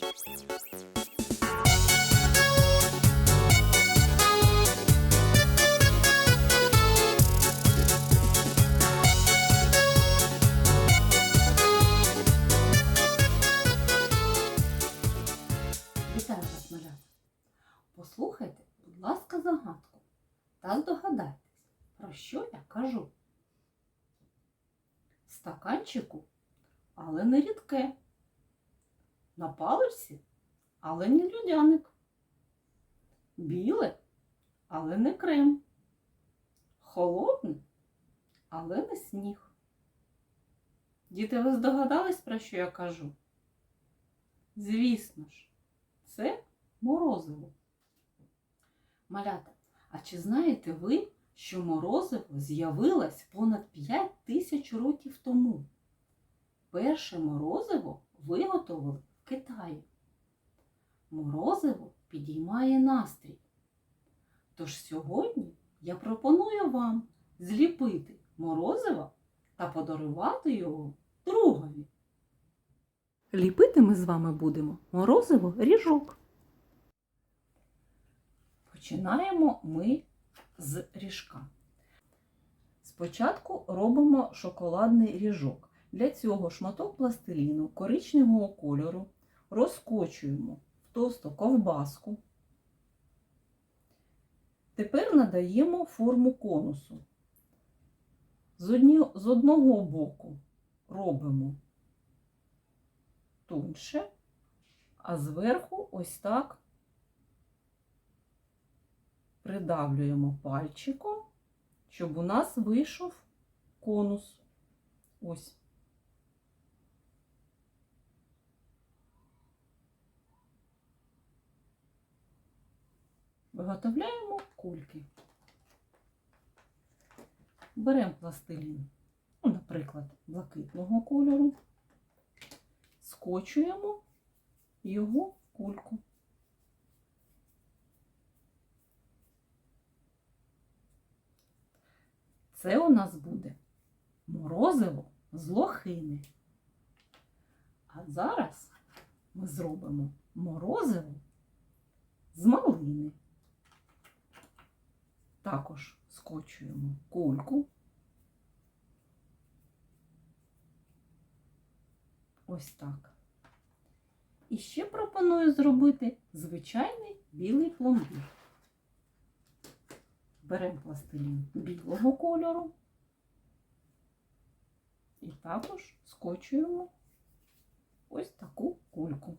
Вітаю. Послухайте, будь ласка, загадку та здогадайтесь, про що я кажу. Стаканчику, але не рідке. На паличці, але не людяник. Біле, але не крем. Холодне, але не сніг. Діти, ви здогадались, про що я кажу? Звісно ж, це морозиво. Малята, а чи знаєте ви, що морозиво з'явилось понад 5 тисяч років тому? Перше морозиво виготовили в Китаї. Морозиво підіймає настрій. Тож сьогодні я пропоную вам зліпити морозиво та подарувати його другові. Ліпити ми з вами будемо морозиво ріжок. Починаємо ми з ріжка. Спочатку робимо шоколадний ріжок. Для цього шматок пластиліну коричневого кольору розкочуємо в товсту ковбаску. Тепер надаємо форму конусу. З, одного боку робимо тоньше, а зверху ось так придавлюємо пальчиком, щоб у нас вийшов конус. Ось. Виготовляємо кульки. Беремо пластилін, ну, наприклад, блакитного кольору скочуємо його в кульку. Це у нас буде морозиво з лохини. А зараз ми зробимо морозиво з малини. Також скочуємо кульку. Ось так. І ще пропоную зробити звичайний білий пломбір. Беремо пластилін білого кольору і також скочуємо ось таку кульку.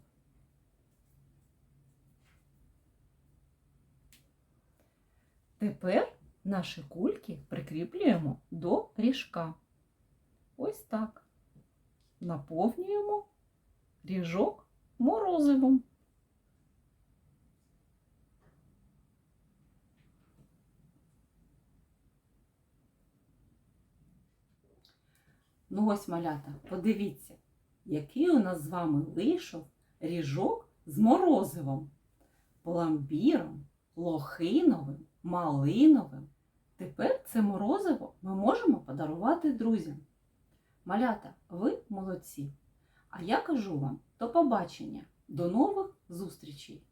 Тепер наші кульки прикріплюємо до ріжка. Ось так наповнюємо ріжок морозивом. Ну ось, малята, подивіться, який у нас з вами вийшов ріжок з морозивом, пломбіром, лохиновим, малиновим. Тепер це морозиво ми можемо подарувати друзям. Малята, ви молодці. А я кажу вам до побачення, до нових зустрічей!